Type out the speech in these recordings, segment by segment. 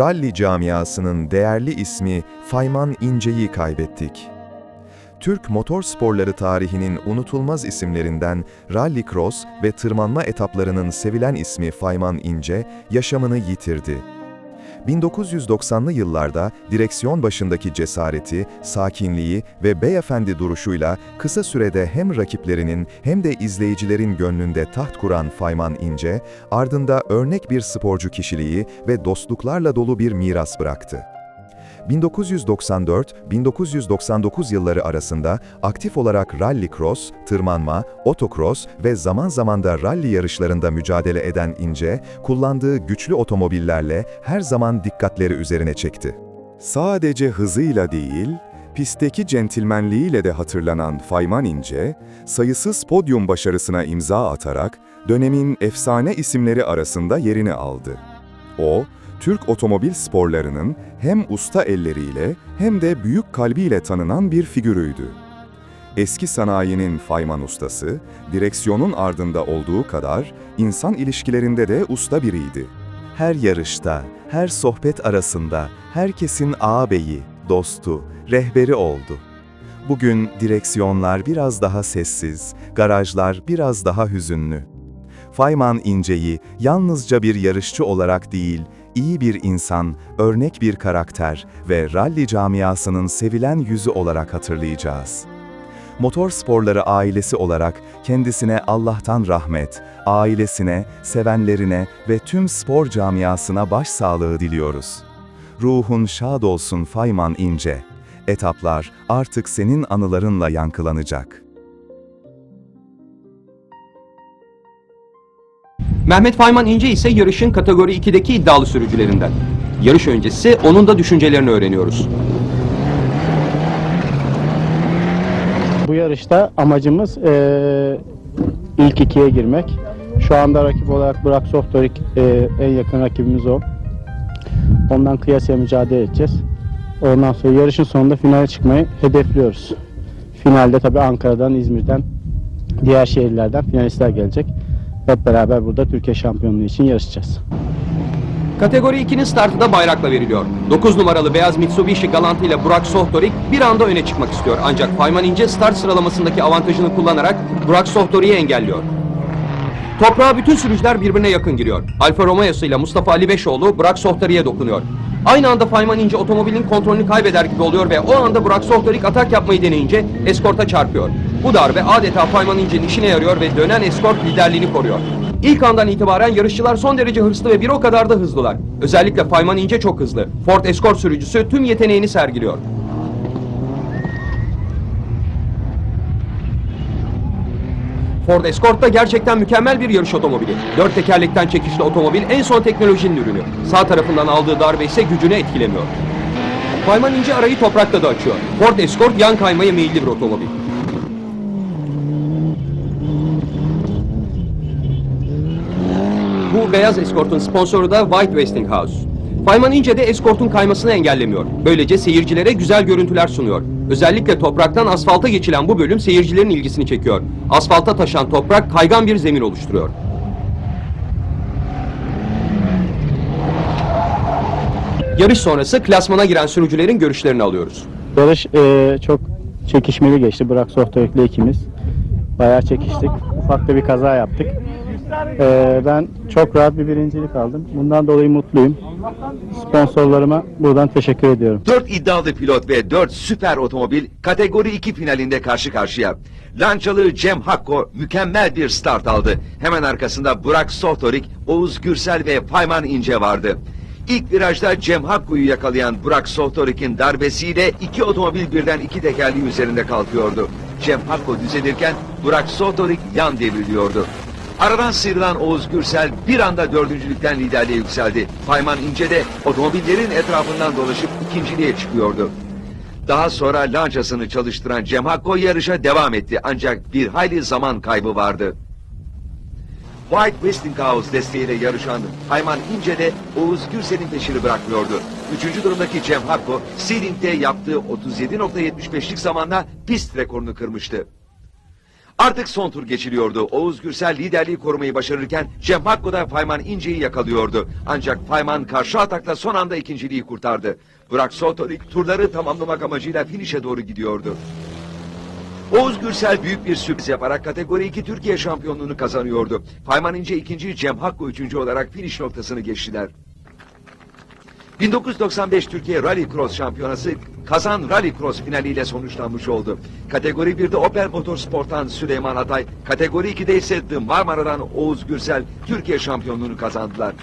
ralli camiasının değerli ismi Fayman İnce'yi kaybettik. Türk motor sporları tarihinin unutulmaz isimlerinden rally cross ve tırmanma etaplarının sevilen ismi Fayman İnce yaşamını yitirdi. 1990'lı yıllarda direksiyon başındaki cesareti, sakinliği ve beyefendi duruşuyla kısa sürede hem rakiplerinin hem de izleyicilerin gönlünde taht kuran Fayman İnce, ardında örnek bir sporcu kişiliği ve dostluklarla dolu bir miras bıraktı. 1994-1999 yılları arasında aktif olarak rally cross, tırmanma, otocross ve zaman zaman da rally yarışlarında mücadele eden İnce, kullandığı güçlü otomobillerle her zaman dikkatleri üzerine çekti. Sadece hızıyla değil, pistteki centilmenliğiyle de hatırlanan Fayman İnce, sayısız podyum başarısına imza atarak dönemin efsane isimleri arasında yerini aldı. O, Türk otomobil sporlarının hem usta elleriyle hem de büyük kalbiyle tanınan bir figürüydü. Eski sanayinin Fayman ustası, direksiyonun ardında olduğu kadar insan ilişkilerinde de usta biriydi. Her yarışta, her sohbet arasında herkesin ağabeyi, dostu, rehberi oldu. Bugün direksiyonlar biraz daha sessiz, garajlar biraz daha hüzünlü. Fayman İnce'yi yalnızca bir yarışçı olarak değil, iyi bir insan, örnek bir karakter ve ralli camiasının sevilen yüzü olarak hatırlayacağız. Motor sporları ailesi olarak kendisine Allah'tan rahmet, ailesine, sevenlerine ve tüm spor camiasına başsağlığı diliyoruz. Ruhun şad olsun Fayman İnce. Etaplar artık senin anılarınla yankılanacak. Mehmet Fayman İnce ise yarışın kategori 2'deki iddialı sürücülerinden. Yarış öncesi onun da düşüncelerini öğreniyoruz. Bu yarışta amacımız eee, ilk ikiye girmek. Şu anda rakip olarak Burak Softorik eee, en yakın rakibimiz o. Ondan kıyasıya mücadele edeceğiz. Ondan sonra yarışın sonunda finale çıkmayı hedefliyoruz. Finalde tabii Ankara'dan, İzmir'den, diğer şehirlerden finalistler gelecek. Hep beraber burada Türkiye şampiyonluğu için yarışacağız. Kategori 2'nin startı da bayrakla veriliyor. 9 numaralı beyaz Mitsubishi Galanti ile Burak Sohtorik bir anda öne çıkmak istiyor. Ancak Fayman İnce start sıralamasındaki avantajını kullanarak Burak Sohtorik'i engelliyor. Toprağa bütün sürücüler birbirine yakın giriyor. Alfa Romeo'su ile Mustafa Ali Beşoğlu Burak Sohtorik'e dokunuyor. Aynı anda Fayman İnce otomobilin kontrolünü kaybeder gibi oluyor ve o anda Burak Sohtorik atak yapmayı deneyince eskorta çarpıyor. Bu darbe adeta Fayman İnce'nin işine yarıyor ve dönen eskort liderliğini koruyor. İlk andan itibaren yarışçılar son derece hırslı ve bir o kadar da hızlılar. Özellikle Fayman İnce çok hızlı. Ford Escort sürücüsü tüm yeteneğini sergiliyor. Ford Escort da gerçekten mükemmel bir yarış otomobili. Dört tekerlekten çekişli otomobil en son teknolojinin ürünü. Sağ tarafından aldığı darbe ise gücünü etkilemiyor. Fayman İnce arayı toprakta da açıyor. Ford Escort yan kaymaya meyilli bir otomobil. Bu beyaz eskortun sponsoru da White Westinghouse. Fayman İnce de eskortun kaymasını engellemiyor. Böylece seyircilere güzel görüntüler sunuyor. Özellikle topraktan asfalta geçilen bu bölüm seyircilerin ilgisini çekiyor. Asfalta taşan toprak kaygan bir zemin oluşturuyor. Yarış sonrası klasmana giren sürücülerin görüşlerini alıyoruz. Yarış eee, çok çekişmeli geçti. Burak Softoyek'le ikimiz. Bayağı çekiştik. Ufak da bir kaza yaptık. Eee, ben çok rahat bir birincilik aldım. Bundan dolayı mutluyum. Sponsorlarıma buradan teşekkür ediyorum. 4 iddialı pilot ve 4 süper otomobil kategori 2 finalinde karşı karşıya. Lançalı Cem Hakko mükemmel bir start aldı. Hemen arkasında Burak Sohtorik, Oğuz Gürsel ve Payman İnce vardı. İlk virajda Cem Hakko'yu yakalayan Burak Sohtorik'in darbesiyle iki otomobil birden iki tekerleği üzerinde kalkıyordu. Cem Hakko düzelirken Burak Sohtorik yan devriliyordu. Aradan sıyrılan Oğuz Gürsel bir anda dördüncülükten liderliğe yükseldi. Payman İnce de otomobillerin etrafından dolaşıp ikinciliğe çıkıyordu. Daha sonra lançasını çalıştıran Cem Hakko yarışa devam etti ancak bir hayli zaman kaybı vardı. White Westinghouse desteğiyle yarışan Payman İnce de Oğuz Gürsel'in peşini bırakmıyordu. Üçüncü durumdaki Cem Hakko, Seeding'de yaptığı 37.75'lik zamanla pist rekorunu kırmıştı. Artık son tur geçiliyordu. Oğuz Gürsel liderliği korumayı başarırken Cem Hakko da Fayman İnce'yi yakalıyordu. Ancak Fayman karşı atakla son anda ikinciliği kurtardı. Burak Sotorik turları tamamlamak amacıyla finişe doğru gidiyordu. Oğuz Gürsel büyük bir sürpriz yaparak kategori 2 Türkiye şampiyonluğunu kazanıyordu. Fayman İnce ikinci, Cem Hakko üçüncü olarak finish noktasını geçtiler. 1995 Türkiye Rally Cross Şampiyonası Kazan Rally Cross finaliyle sonuçlanmış oldu. Kategori 1'de Opel Motorsport'tan Süleyman Atay, kategori 2'de ise The Marmara'dan Oğuz Gürsel Türkiye şampiyonluğunu kazandılar.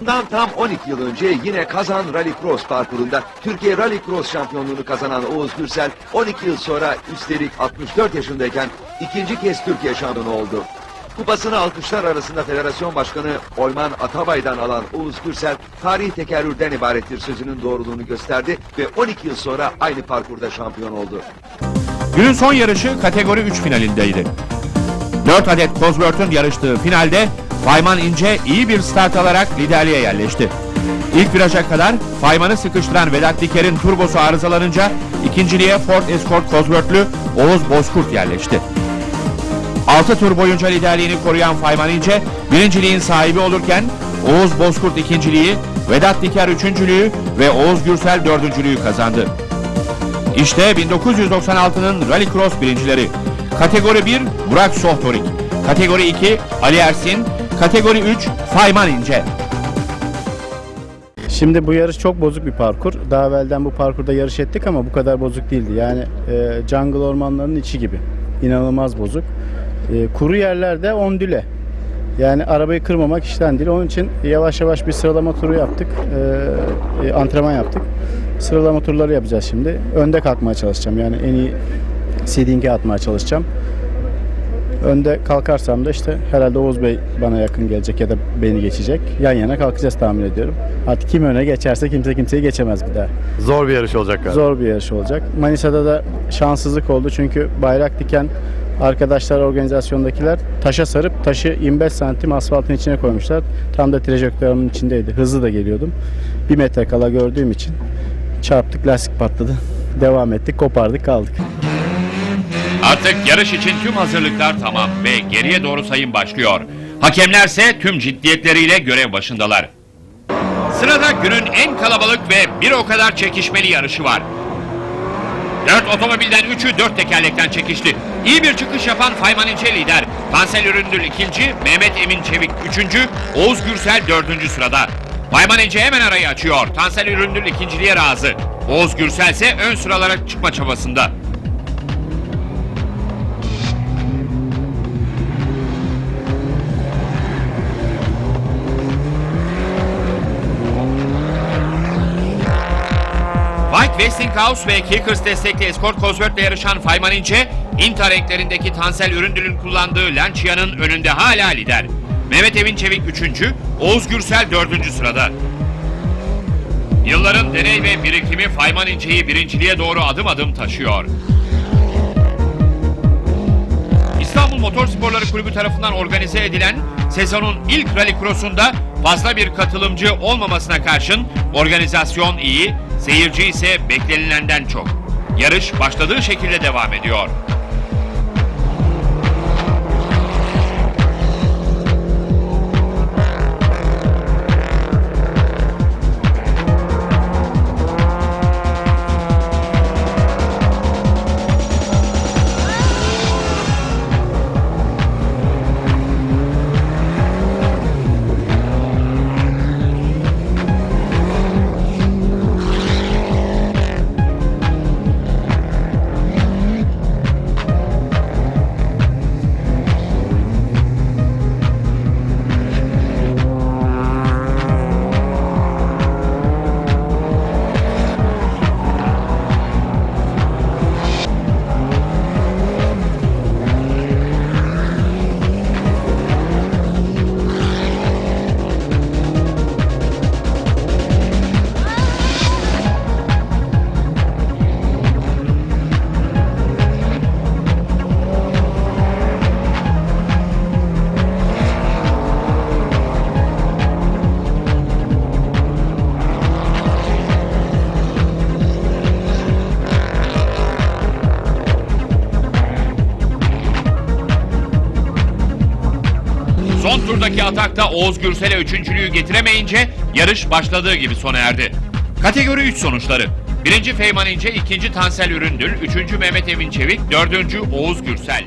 Bundan tam 12 yıl önce yine Kazan Rally Cross parkurunda Türkiye Rally Cross şampiyonluğunu kazanan Oğuz Gürsel 12 yıl sonra üstelik 64 yaşındayken ikinci kez Türkiye şampiyonu oldu. Kupasını alkışlar arasında federasyon başkanı Oyman Atabay'dan alan Oğuz Gürsel tarih tekerrürden ibarettir sözünün doğruluğunu gösterdi ve 12 yıl sonra aynı parkurda şampiyon oldu. Günün son yarışı kategori 3 finalindeydi. 4 adet Cosworth'un yarıştığı finalde Fayman İnce iyi bir start alarak liderliğe yerleşti. İlk viraja kadar Fayman'ı sıkıştıran Vedat Diker'in turbosu arızalanınca ikinciliğe Ford Escort Cosworth'lü Oğuz Bozkurt yerleşti. 6 tur boyunca liderliğini koruyan Fayman İnce birinciliğin sahibi olurken Oğuz Bozkurt ikinciliği, Vedat Diker üçüncülüğü ve Oğuz Gürsel dördüncülüğü kazandı. İşte 1996'nın Rallycross birincileri. Kategori 1 Burak Sohtorik. Kategori 2 Ali Ersin. Kategori 3 Fayman İnce. Şimdi bu yarış çok bozuk bir parkur. Daha evvelden bu parkurda yarış ettik ama bu kadar bozuk değildi. Yani e, jungle ormanlarının içi gibi. İnanılmaz bozuk. E, kuru yerlerde ondüle. Yani arabayı kırmamak işten değil. Onun için yavaş yavaş bir sıralama turu yaptık. E, e, antrenman yaptık. Sıralama turları yapacağız şimdi. Önde kalkmaya çalışacağım. Yani en iyi seeding'e atmaya çalışacağım. Önde kalkarsam da işte herhalde Oğuz Bey bana yakın gelecek ya da beni geçecek. Yan yana kalkacağız tahmin ediyorum. Artık kim öne geçerse kimse kimseyi geçemez bir daha. Zor bir yarış olacak galiba. Zor bir yarış olacak. Manisa'da da şanssızlık oldu çünkü bayrak diken arkadaşlar organizasyondakiler taşa sarıp taşı 25 santim asfaltın içine koymuşlar. Tam da trajektörümün içindeydi. Hızlı da geliyordum. Bir metre kala gördüğüm için çarptık lastik patladı. Devam ettik kopardık kaldık. Artık yarış için tüm hazırlıklar tamam ve geriye doğru sayım başlıyor. Hakemlerse tüm ciddiyetleriyle görev başındalar. Sırada günün en kalabalık ve bir o kadar çekişmeli yarışı var. Dört otomobilden üçü dört tekerlekten çekişti. İyi bir çıkış yapan Fayman İnce lider. Tansel Üründül ikinci, Mehmet Emin Çevik üçüncü, Oğuz Gürsel dördüncü sırada. Fayman İnce hemen arayı açıyor. Tansel Üründül ikinciliğe razı. Oğuz Gürsel ise ön sıralara çıkma çabasında. Westinghouse ve Kickers destekli Escort Cosworth'le yarışan Fayman İnce, Inter renklerindeki Tansel Üründül'ün kullandığı Lancia'nın önünde hala lider. Mehmet Emin Çevik 3. Oğuz Gürsel 4. sırada. Yılların deney ve birikimi Fayman İnce'yi birinciliğe doğru adım adım taşıyor. İstanbul Motorsporları Kulübü tarafından organize edilen sezonun ilk rally cross'unda fazla bir katılımcı olmamasına karşın organizasyon iyi, seyirci ise beklenilenden çok. Yarış başladığı şekilde devam ediyor. Turdaki atakta Oğuz Gürsel'e üçüncülüğü getiremeyince yarış başladığı gibi sona erdi. Kategori 3 sonuçları. Birinci Feyman İnce, ikinci Tansel Üründül, üçüncü Mehmet Emin Çevik, dördüncü Oğuz Gürsel.